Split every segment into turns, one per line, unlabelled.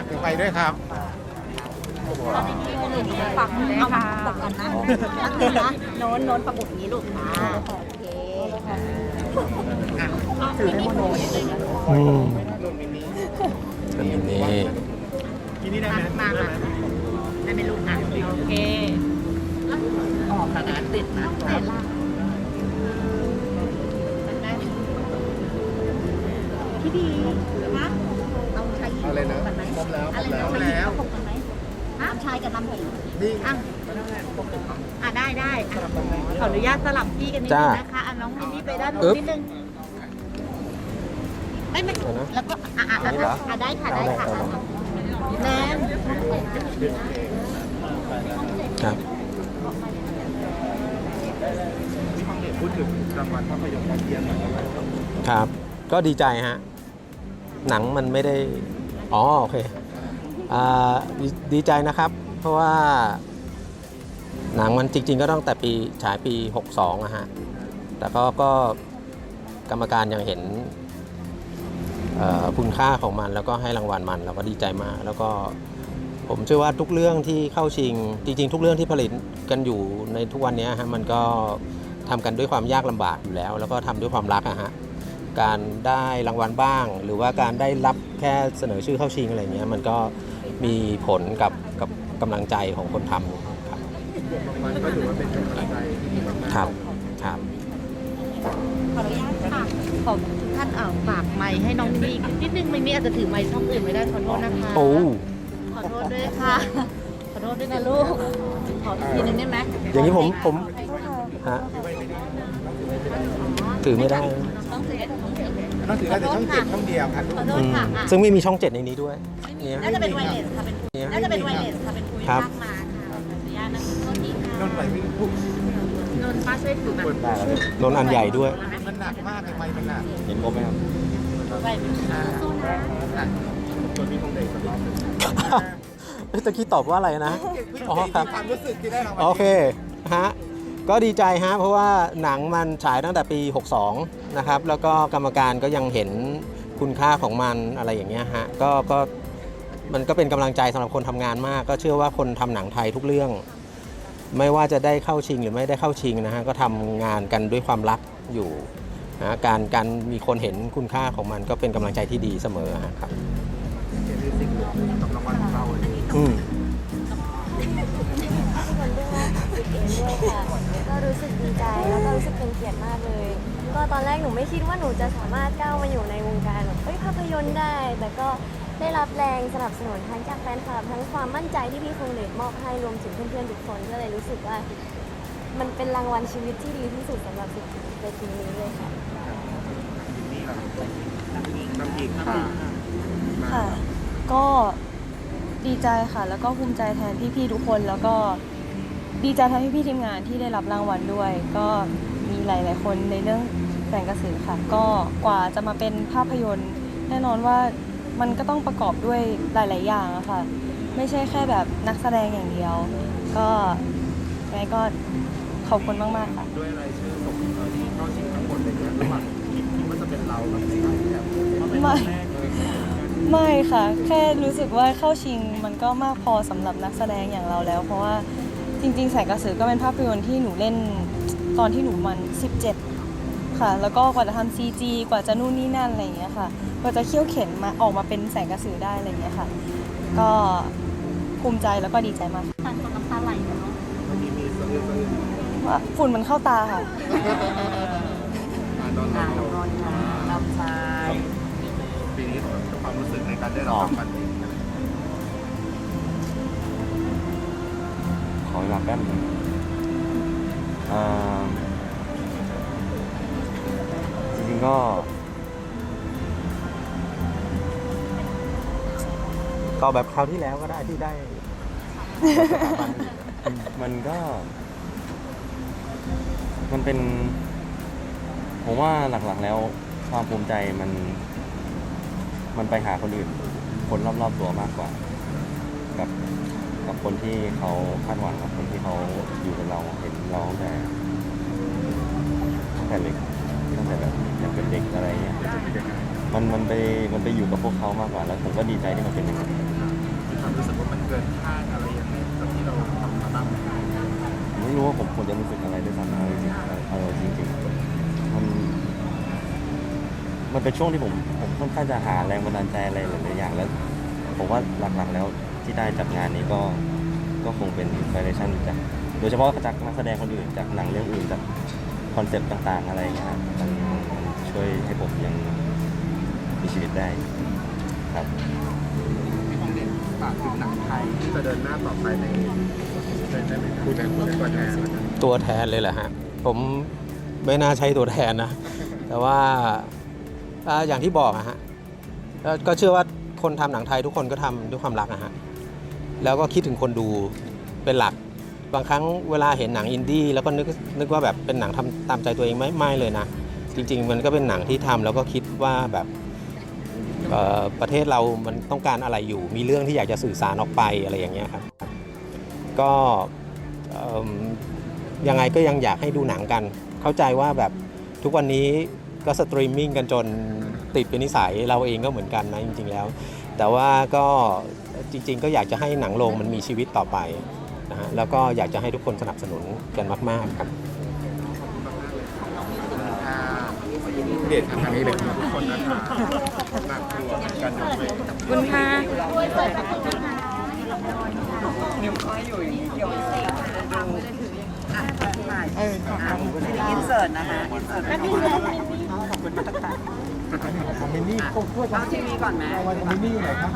ากฝากถึงไปด้วยครับ
ปักเลยค่ะปักกันนะนักหนึ่งนะโน้นโน้นประบุอย่างนี้ลูกอ่าโอเค
ถือให้โมโน
อืมเป็นอย่างนี้
ทีนี้ได้ไหม
มากได้ไหมลูกอะโอเคออกคะแนนติดนะแต่ล่างพี่ดีนะเอาชายหญิง
เอาเลยนะ
กันไหม
ครบแล้วคร
อะไร
บ
นะ
แล้ว
ชายหญิงเอาคงกันไหมฮะชายกับลำหญิง
นี่
อะอะได้ได้อะขออนุญาตสลับที่กันนิดนึงนะคะอะน้องมินนี่ไปด้านนู้นนิดนึงไม่ไม่แล้วก็อะอะอะอะได้ค่ะได้ค่ะอะแนน
ครับ
พูดถึงรางวัลภาพยนตร์ยอดเยี่ยมหน่อยครับ
ครับ ก็ดีใจฮะ หนังมันไม่ได้ อ๋อโอเคอดีดีใจนะครับ เพราะว่าหนังมันจริง ๆ ก็ต้องแต่ปีฉายปี 62อะฮะ แต่ก็ก็กรรมการยังเห็นคุณค่าของมันแล้วก็ให้รางวัลมันเราก็ดีใจมาก แล้วก็ผมเชื่อว่าทุกเรื่องที่เข้าชิง จริง ๆ ทุกเรื่องที่ผลิตกันอยู่ในทุกวันนี้ฮะมันก็ทำกันด้วยความยากลำบากอยู่แล้ว แล้วก็ทำด้วยความรักอะฮะ การได้รางวัลบ้าง หรือว่าการได้รับแค่เสนอชื่อเข้าชิงอะไรเงี้ยมันก็มีผลกับกับกำลังใจของคนทำครับ
รางวัลก็ถือว่าเป็นกำลังใจที่ดีมากๆ
ครับครับ
ขออนุญาตค่ะขอทุกท่านเอ่อฝากไมค์ให้น้องมินนี่นิดนึงมินนี่อาจจะถือไมค์ช่องอื่นไม่ได้ขอโทษนะคะ
โอ้
ขอโทษด้วยค่ะ ขอโทษด้วยนะลูก ขออีกทีหนึงได้ไหม
อย่างนี้ผมผมฮะถือไม่ได้
ต้องถือได้แต่ช่องเจ็ดช่องเดียวครับ
ขอโท
อื
ษ
ม
ค่ะอะ
ซึ่งไม่มีช่องเจ็ดในนี้ด้วยเนี่ย
น่าจะเป็นไวเลสค่ะเป็นคุยน่าจะเป็นไวเลสค่ะเป็นคุย
ครับ
ลากมาค่ะขออนุญาตนะโทษทีค่ะ
นนท์ไหลวิ่งพุ่ง
นนท์ป้าช่วยถือแบบ
เปิดได้แล้ว
นนท์อันใหญ่ด้วย
มันหนักมากเลยไมค์มันหนัก
เห็นครบไหมครับ
ไวเลส
อ่าอะตัวพี่คงเด็กสักรอบหนึ่ง
เอ้ยตะกี้ตอบว่าอะไรนะอ๋อครับ
ความรู้สึกที่ได้รางวัล
โอเค ฮะ ก็ดีใจฮะเพราะว่าหนังมันฉายตั้งแต่ปี 62 นะครับ แล้วก็กรรมการก็ยังเห็นคุณค่าของมันอะไรอย่างเงี้ยฮะก็ก็มันก็เป็นกำลังใจสำหรับคนทำงานมาก ก็เชื่อว่าคนทำหนังไทยทุกเรื่อง ไม่ว่าจะได้เข้าชิงหรือไม่ได้เข้าชิงนะฮะก็ทำงานกันด้วยความรักอยู่นะการการมีคนเห็นคุณค่าของมันก็เป็นกำลังใจที่ดีเสมอฮะครับ
เห็นสิ่งกับรางวัลของเราเลย
อืม
คนด้วยสึกเองด้วยค่ะก็ รู้สึกดีใจแล้วก็รู้สึกเป็นเกียรติมากเลย ก็ตอนแรกหนูไม่คิดว่าหนูจะสามารถก้าวมาอยู่ในวงการแบบเอ้ยภาพยนตร์ได้ แต่ก็ได้รับแรงสนับสนุนทั้งจากแฟนคลับทั้งความมั่นใจที่พี่คงเดชมอบให้รวมถึงเพื่อนๆทุกคนก็เลยรู้สึกว่า มันเป็นรางวัลชีวิตที่ดีที่สุดสำหรับสิในทีนี้เลยค่ะ
นี่ครับน้ำพริกค่ะ
ค่ะ ก็ดีใจค่ะ แล้วก็ภูมิใจแทนพี่ๆทุกคนแล้วก็ ดีใจแทนพี่ๆทีมงานที่ได้รับรางวัลด้วย ก็มีหลาย ๆ คนในเรื่องแสงกระสือค่ะ ก็กว่าจะมาเป็นภาพยนตร์ แน่นอนว่ามันก็ต้องประกอบด้วยหลาย ๆ อย่างอะค่ะ ไม่ใช่แค่แบบนักแสดงอย่างเดียว ก็ยังไงก็ขอบคุณมาก ๆ ค่ะ
ด้วยรายชื่อส่งเอ่อที่เข้าชิงทั้งหมดเลยเนี่ยระหว่างคิดคิดว่าจะเป็นเรากับในการที่แบบเขาเป็นคนแรกเลย
ไม่ค่ะ แค่รู้สึกว่าเข้าชิงมันก็มากพอสำหรับนักแสดงอย่างเราแล้ว เพราะว่า จริงๆแสงกระสือก็เป็นภาพยนตร์ที่หนูเล่นตอนที่หนูมัน 17 ค่ะ แล้วก็กว่าจะทำ CG กว่าจะนู่นนี่นั่นอะไรอย่างเงี้ยค่ะ กว่าจะเขี่ยวเข็นมาออกมาเป็นแสงกระสือได้อะไรอย่างเงี้ยค่ะ ก็ภูมิใจแล้วก็ดีใจมาก
ทานคนน้ำตาไหลเนาะ
วันนี้มีสะอื้นสะอื้น
ว่าฝุ่นมันเข้าตาค่ะ
อ่านอน
อ่า
ห
น้
ลั
อบงนนท์ค่ะน้องชาย
ปีนี้ความรู้สึกในการได้รับรางวัลนี้
อเวลาแป๊บนึงอ่าจริงๆก็
ก็แบบคราวที่แล้วก็ได้ที่ได้
มันก็ มันเป็น ผมว่าหลักๆแล้วความภูมิใจมัน มันไปหาคนอื่น คนรอบๆตัวมากกว่ากับ กับคนที่เขาคาดหวังกับคนที่เขาอยู่กับเราเห็นเราตั้งแต่ตั้งแต่เล็กตั้งแต่แบบยังเป็นเด็กอะไรเงี้ยมันมันไปมันไปอยู่กับพวกเขามากกว่าแล้วผมก็ดีใจที่มันเป็นอย่างนั้น
ความรู้สึกว่ามันเกินคาดอะไรยังไงจากที่เราทำมาบ้างไหม
ผมไม่รู้ว่าผมควรจะรู้สึกอะไรด้วยซ้ำเอาจริงๆเอาจริงๆมันมันเป็นช่วงที่ผมผมค่อนข้างจะหาแรงบันดาลใจอะไรหลายๆอย่างแล้ว ผมว่าหลักๆแล้ว ที่ได้จากงานนี้ก็ก็คงเป็นอินสปิเรชันจากโดยเฉพาะจากนักแสดงคนอื่นจากหนังเรื่องอื่นจากคอนเซปต์ต่างๆ อะไรอย่างเงี้ยครับมันมันช่วยให้ผมยังมีชีวิตได้ครับ
พี่ของเด่นฝากถึงหนังไทยที่จะเดินหน้าต่อไปในในในผู้แทนผู้ตัวแทนแล้วกัน
ตัวแทนเลยแหละฮะ ผมไม่น่าใช้ตัวแทนนะ แต่ว่าอ่าอย่างที่บอกอะฮะก็ก็เชื่อว่าคนทำหนังไทยทุกคนก็ทำด้วยความรักอะฮะ แล้วก็คิดถึงคนดูเป็นหลัก บางครั้งเวลาเห็นหนังอินดี้แล้วก็นึกนึกว่าแบบเป็นหนังทำตามใจตัวเองไม่ไม่เลยนะ จริง ๆ มันก็เป็นหนังที่ทำแล้วก็คิดว่าแบบประเทศเรามันต้องการอะไรอยู่ มีเรื่องที่อยากจะสื่อสารออกไปอะไรอย่างเงี้ยครับ ก็ยังไงก็ยังอยากให้ดูหนังกัน เข้าใจว่าแบบทุกวันนี้ก็สตรีมมิ่งกันจนติดเป็นนิสัยเราเองก็เหมือนกันนะจริงๆแล้ว แต่ว่าก็จริงๆ ก็อยากจะให้หนังโรงมันมีชีวิตต่อไปนะฮะแล้วก็อยากจะให้ทุกคนสนับสนุนกันมากๆครับ
เดชทางนี้เลยทุกคนนะคะหนักตัวกันยกเว้น
คุณค่ะ
อินเสิร์ตนะคะอินเสิร์ต
ขอ งมินนี่โคตรโคตร
เอาทีวีก่อนไหม
เอาไว้ของมินนี่หน่อยครับ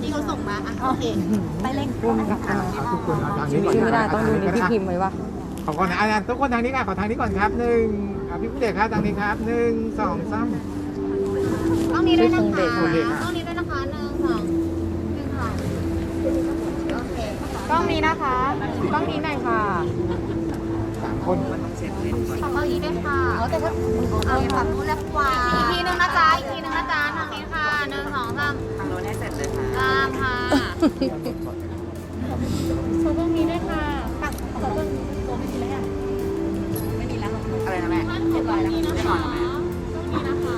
ที่เขาส่งมาอะโอเคไปเล่น
ทุกคนทางนี้ก่อน
ชื่อไม่ได้ต้องดูในที่พิมพ์ไว้ว่า
ขอก่อนนะอะทุกคนทางนี้ค่ะขอทางนี้ก่อนครับหนึ่งอะพี่ผู้เด็กครับทางนี้ครับหนึ่งสองสาม
ต้องนี้ด้วยนะคะ
ชื่อคงเดช
ต้องนี้ด้วยนะคะหนึ่งสองหนึ่งสองโอเค
กล้อง นี้นะคะกล้องนี้หน่อยค่ะ
สามคน
ขอเก้าอี้ด้วยค่ะเอาแต่ว่าเอาฝั่งนู้นแล้วขวาอีกทีนึงนะจ๊ะอีกทีนึงนะจ๊ะทางนี้ค่ะหนึ่งสองสาม
ทางโน้นให้เสร็จเลยค่ะ
ตามค่ะขอตรงนี้ด้วยค่ะตักขอตรงตัวไม่มีแล้ว
ไม่มีแล้วอะไรนะแม่
เรียบร้อยแล้วนี่นะคะตรงนี้นะคะ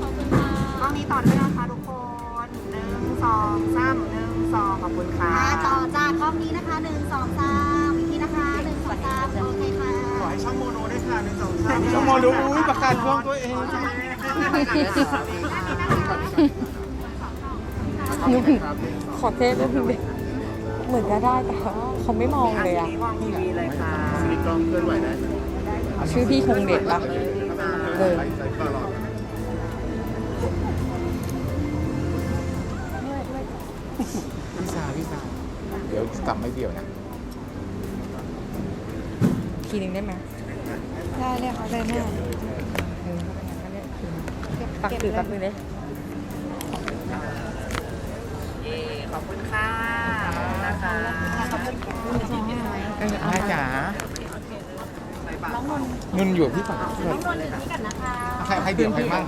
ขอบคุณค่ะ
กล้องนี้ต่อด้วยนะคะทุกคนหนึ่งสองสามหนึ่งสองขอบคุณค่ะ
ช่องโมโนด้วยค่ะหนึ่งสองสามช่องโมโนอุ้ยประกาศช่องตัวเอง
ขอเทสด้วยเด็กเหมือนจะได้แต่เขาไม่มองเลยอะ
ทีวางทีวีเลยค่ะ
สลิปกล้องเคลื่อนไหวได้
ชื่อพี่คงเด็ดปะเออ
ใส่ใส่ตลอดพี่สาวพี่สาวเดี๋ยวกลับไม่เดี่ยวนะ
ทีนึงได้ไหม ได้เลยเขาได้แน่ปักถือแป๊บนึงเลย
ขอบคุณค่ะขอบคุณนะคะ
แม่จ๋านุ่นอยู่พี่ฝั่ง
น้องนนท์อยู่นี่กันนะคะ
ใครใครเดี่ยวใครมั่ง